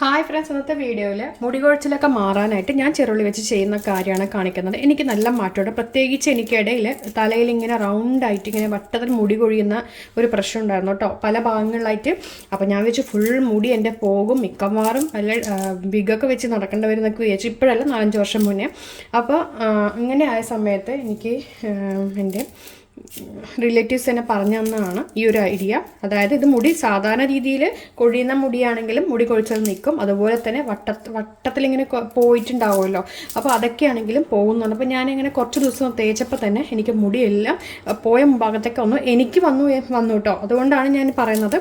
Hi friends ഇന്നത്തെ വീഡിയോയിൽ മുടി കൊഴിച്ചിലൊക്കെ മാറാനായിട്ട് ഞാൻ ചെറുള്ളി വെച്ച് ചെയ്യുന്ന കാര്യമാണ് കാണിക്കുന്നത്. എനിക്ക് നല്ല മാറ്റമുണ്ട്. പ്രത്യേകിച്ച് എനിക്കിടയിൽ തലയിൽ ഇങ്ങനെ റൗണ്ടായിട്ട് ഇങ്ങനെ വട്ടത്തിൽ മുടി കൊഴിയുന്ന ഒരു പ്രശ്നം ഉണ്ടായിരുന്നു കേട്ടോ. പല ഭാഗങ്ങളിലായിട്ട് അപ്പോൾ ഞാൻ വെച്ച് ഫുൾ മുടി എന്റെ പോകും. മിക്കവാറും അല്ല ബിഗൊക്കെ വെച്ച് നടക്കേണ്ടി വരുന്നൊക്കെ വിചാരിച്ചു. ഇപ്പോഴല്ല നാലഞ്ച് വർഷം മുന്നേ. അപ്പോൾ ഇങ്ങനെ ആയ സമയത്ത് എനിക്ക് എന്റെ റിലേറ്റീവ്സ് തന്നെ പറഞ്ഞു തന്നതാണ് ഈ ഒരു ഐഡിയ അതായത് ഇത് മുടി സാധാരണ രീതിയിൽ കൊഴിയുന്ന മുടിയാണെങ്കിലും മുടി കൊഴിച്ചത് നിൽക്കും അതുപോലെ തന്നെ വട്ട വട്ടത്തിലിങ്ങനെ പോയിട്ടുണ്ടാവുമല്ലോ. അപ്പോൾ അതൊക്കെയാണെങ്കിലും പോകുന്നുണ്ട്. അപ്പോൾ ഞാനിങ്ങനെ കുറച്ച് ദിവസം തേച്ചപ്പോൾ തന്നെ എനിക്ക് മുടിയെല്ലാം പോയ ഭാഗത്തൊക്കെ ഒന്ന് എനിക്ക് വന്നു വന്നു കേട്ടോ. അതുകൊണ്ടാണ് ഞാൻ പറയുന്നത്.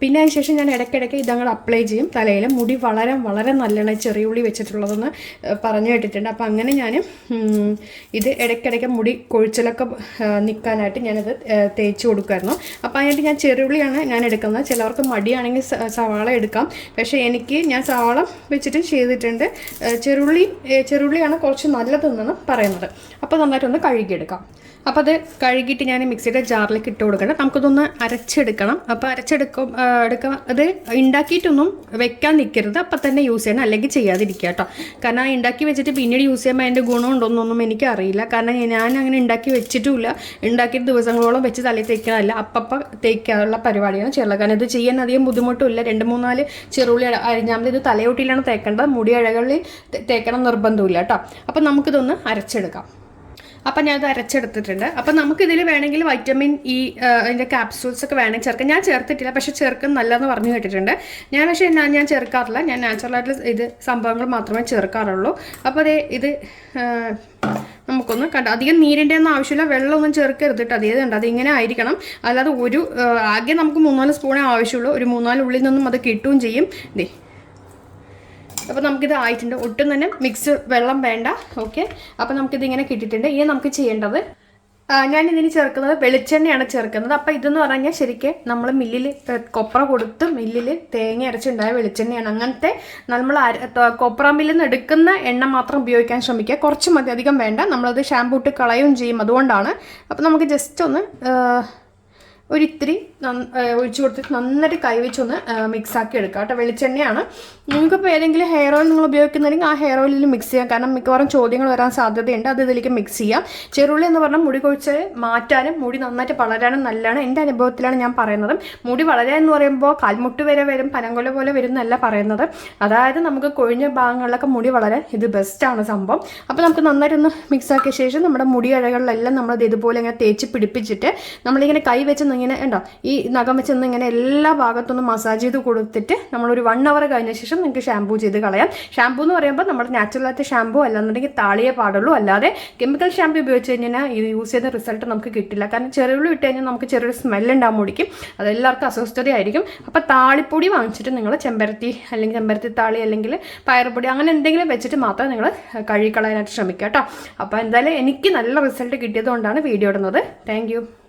പിന്നെ അതിന് ശേഷം ഞാൻ ഇടയ്ക്കിടയ്ക്ക് ഇതങ്ങൾ അപ്ലൈ ചെയ്യും. തലയിൽ മുടി വളരെ വളരെ നല്ലോണം ചെറിയുള്ളി വെച്ചിട്ടുള്ളതെന്ന് ഏഹ്, പറഞ്ഞു കേട്ടിട്ടുണ്ട്. അപ്പോൾ അങ്ങനെ ഞാൻ ഇത് ഇടയ്ക്കിടയ്ക്ക് മുടി കൊഴിച്ചിലൊക്കെ നിൽക്കാനായിട്ട് ഞാനത് തേച്ച് കൊടുക്കുമായിരുന്നു അപ്പോൾ അതിനായിട്ട് ഞാൻ ചെറുവിളിയാണ് ഞാൻ എടുക്കുന്നത്. ചിലവർക്ക് മടിയാണെങ്കിൽ സവാള എടുക്കാം. പക്ഷേ എനിക്ക് ഞാൻ സവാള വെച്ചിട്ട് ചെയ്തിട്ടുണ്ട്. ചെറുളി ചെറുള്ളിയാണ് കുറച്ച് നല്ലതെന്നാണ് പറയുന്നത്. അപ്പോൾ നന്നായിട്ടൊന്ന് കഴുകിയെടുക്കാം. അപ്പോൾ അത് കഴുകിയിട്ട് ഞാൻ മിക്സിയുടെ ജാറിലേക്ക് ഇട്ട് കൊടുക്കണം നമുക്കിതൊന്ന് അരച്ചെടുക്കണം. അപ്പോൾ അരച്ചെടുക്കും എടുക്കാം അത് ഉണ്ടാക്കിയിട്ടൊന്നും വെക്കാൻ നിൽക്കരുത് അപ്പം തന്നെ യൂസ് ചെയ്യണം. അല്ലെങ്കിൽ ചെയ്യാതിരിക്കുക കേട്ടോ. കാരണം ഉണ്ടാക്കി വെച്ചിട്ട് പിന്നീട് യൂസ് ചെയ്യുമ്പോൾ അതിന്റെ ഗുണമുണ്ടോന്നൊന്നും എനിക്ക് എനിക്കറിയില്ല. കാരണം ഞാൻ അങ്ങനെ ഉണ്ടാക്കി വെച്ചിട്ടുമില്ല. ഉണ്ടാക്കിയിട്ട് ദിവസങ്ങളോളം വെച്ച് തലയിൽ തേക്കാനല്ല അപ്പപ്പം തേക്കാനുള്ള പരിപാടിയാണ് കാരണം ഇത് ചെയ്യാൻ അധികം ബുദ്ധിമുട്ടില്ല രണ്ട് മൂന്നാൽ ചെറുള്ളി അര- അരിഞ്ഞാൽ ഇത് തലയോട്ടിയിലാണ് തേക്കേണ്ടത്. മുടി അഴകളിൽ തേക്കണം നിർബന്ധമില്ല കേട്ടോ. അപ്പം നമുക്കിതൊന്ന് അരച്ചെടുക്കാം. അപ്പം ഞാനത് അരച്ചെടുത്തിട്ടുണ്ട്. അപ്പം നമുക്കിതിൽ വേണമെങ്കിൽ വൈറ്റമിൻ ഇ അതിന്റെ ക്യാപ്സൂൾസ് ഒക്കെ വേണമെങ്കിൽ ചേർക്കാം. ഞാൻ ചേർത്തിട്ടില്ല. പക്ഷേ ചേർക്കും നല്ലതെന്ന് പറഞ്ഞു കേട്ടിട്ടുണ്ട്. ഞാൻ പക്ഷേ ഞാൻ ഞാൻ ചേർക്കാറില്ല. ഞാൻ നാച്ചുറലായിട്ട് ഇത് സംഭവങ്ങൾ മാത്രമേ ചേർക്കാറുള്ളൂ. അപ്പോൾ അതേ ഇത് നമുക്കൊന്ന് കണ്ട അധികം നീരിന്റെ ഒന്നും ആവശ്യമില്ല. വെള്ളമൊന്നും ചേർക്കരുത് കേട്ടോ അതേ ഉണ്ട് അതിങ്ങനെ ആയിരിക്കണം. അല്ലാതെ ഒരു ആകെ നമുക്ക് മൂന്നാൽ സ്പൂണേ ആവശ്യമുള്ളൂ. ഒരു മൂന്നാൽ ഉള്ളിൽ നിന്നും അത് കിട്ടുകയും ചെയ്യും. ദേ. അപ്പോൾ നമുക്കിത് ആയിട്ടുണ്ട്. ഒട്ടും തന്നെ മിക്സ് വെള്ളം വേണ്ട. ഓക്കെ അപ്പോൾ നമുക്കിത് ഇങ്ങനെ കിട്ടിയിട്ടുണ്ട്. ഇനി നമുക്ക് ചെയ്യേണ്ടത് ഞാൻ ഇതിന് ചേർക്കുന്നത് വെളിച്ചെണ്ണയാണ് ചേർക്കുന്നത്. അപ്പോൾ ഇതെന്ന് പറഞ്ഞാൽ ശരിക്കും നമ്മൾ മില്ലിൽ കൊപ്ര കൊടുത്ത് മില്ലിൽ തേങ്ങ അരച്ചുണ്ടായ വെളിച്ചെണ്ണയാണ്. അങ്ങനത്തെ നമ്മൾ കൊപ്ര മില്ലിൽ നിന്ന് എടുക്കുന്ന എണ്ണ മാത്രം ഉപയോഗിക്കാൻ ശ്രമിക്കുക. കുറച്ച് മതി അധികം വേണ്ട. നമ്മളത് ഷാമ്പൂ ഇട്ട് കളയുകയും ചെയ്യും അതുകൊണ്ടാണ്. അപ്പോൾ നമുക്ക് ജസ്റ്റ് ഒന്ന് ഒരിത്തിരി ഒഴിച്ചു കൊടുത്തിട്ട് നന്നായിട്ട് കൈവച്ചൊന്ന് മിക്സ് ആക്കി എടുക്കുക കേട്ടോ. വെളിച്ചെണ്ണയാണ്. നിങ്ങൾക്കിപ്പോൾ ഏതെങ്കിലും ഹെയർ ഓയിൽ നിങ്ങൾ ഉപയോഗിക്കുന്നുണ്ടെങ്കിൽ ആ ഹെയർ ഓയിലിൽ മിക്സ് ചെയ്യാം. കാരണം മിക്കവാറും ചോദ്യങ്ങൾ വരാൻ സാധ്യതയുണ്ട്. അത് ഇതിലേക്ക് മിക്സ് ചെയ്യാം. ചെറുള്ളി എന്ന് പറഞ്ഞാൽ മുടി കൊഴിച്ച് മാറ്റാനും മുടി നന്നായിട്ട് വളരാനും നല്ലതാണ്. എന്റെ അനുഭവത്തിലാണ് ഞാൻ പറയുന്നത്. മുടി വളരുക എന്ന് പറയുമ്പോൾ കാൽമുട്ട് വരെ വരും പനങ്കൊല പോലെ വരും എന്നല്ല പറയുന്നത്. അതായത് നമുക്ക് കൊഴിഞ്ഞ ഭാഗങ്ങളിലൊക്കെ മുടി വളരാൻ ഇത് ബെസ്റ്റാണ് സംഭവം. അപ്പോൾ നമുക്ക് നന്നായിട്ടൊന്ന് മിക്സ് ആക്കിയ ശേഷം നമ്മുടെ മുടി അഴകളിലെല്ലാം നമ്മളത് ഇതുപോലെ ഇങ്ങനെ തേച്ച് പിടിപ്പിച്ചിട്ട് നമ്മളിങ്ങനെ കൈ വെച്ച് ഇങ്ങനെ ഉണ്ടോ? ഈ നഖം വെച്ച് ഒന്ന് ഇങ്ങനെ എല്ലാ ഭാഗത്തൊന്നും മസാജ് ചെയ്ത് കൊടുത്തിട്ട് നമ്മളൊരു വൺ അവർ കഴിഞ്ഞ ശേഷം നിങ്ങൾക്ക് ഷാമ്പൂ ചെയ്ത് കളയാം. ഷാമ്പൂ എന്ന് പറയുമ്പോൾ നമ്മുടെ നാച്ചുറലായിട്ട് ഷാമ്പൂ അല്ലാന്നുണ്ടെങ്കിൽ താളിയേ പാടുള്ളൂ. അല്ലാതെ കെമിക്കൽ ഷാമ്പൂ ഉപയോഗിച്ച് കഴിഞ്ഞാൽ ഇത് യൂസ് ചെയ്ത റിസൾട്ട് നമുക്ക് കിട്ടില്ല. കാരണം ചെറുവിളി ഇട്ട് കഴിഞ്ഞാൽ നമുക്ക് ചെറിയൊരു സ്മെല്ല് ഉണ്ടാകാൻ മുടിക്കും. അതെല്ലാവർക്കും അസ്വസ്ഥതയായിരിക്കും അപ്പോൾ താളിപ്പൊടി വാങ്ങിച്ചിട്ട് നിങ്ങൾ ചെമ്പരത്തി അല്ലെങ്കിൽ ചെമ്പരത്തി താളി അല്ലെങ്കിൽ പയറുപൊടി അങ്ങനെ എന്തെങ്കിലും വെച്ചിട്ട് മാത്രം നിങ്ങൾ കഴുകിക്കളയാനായിട്ട് ശ്രമിക്കുക കേട്ടോ. അപ്പോൾ എന്തായാലും എനിക്ക് നല്ല റിസൾട്ട് കിട്ടിയതുകൊണ്ടാണ് വീഡിയോ ഇടുന്നത്. താങ്ക്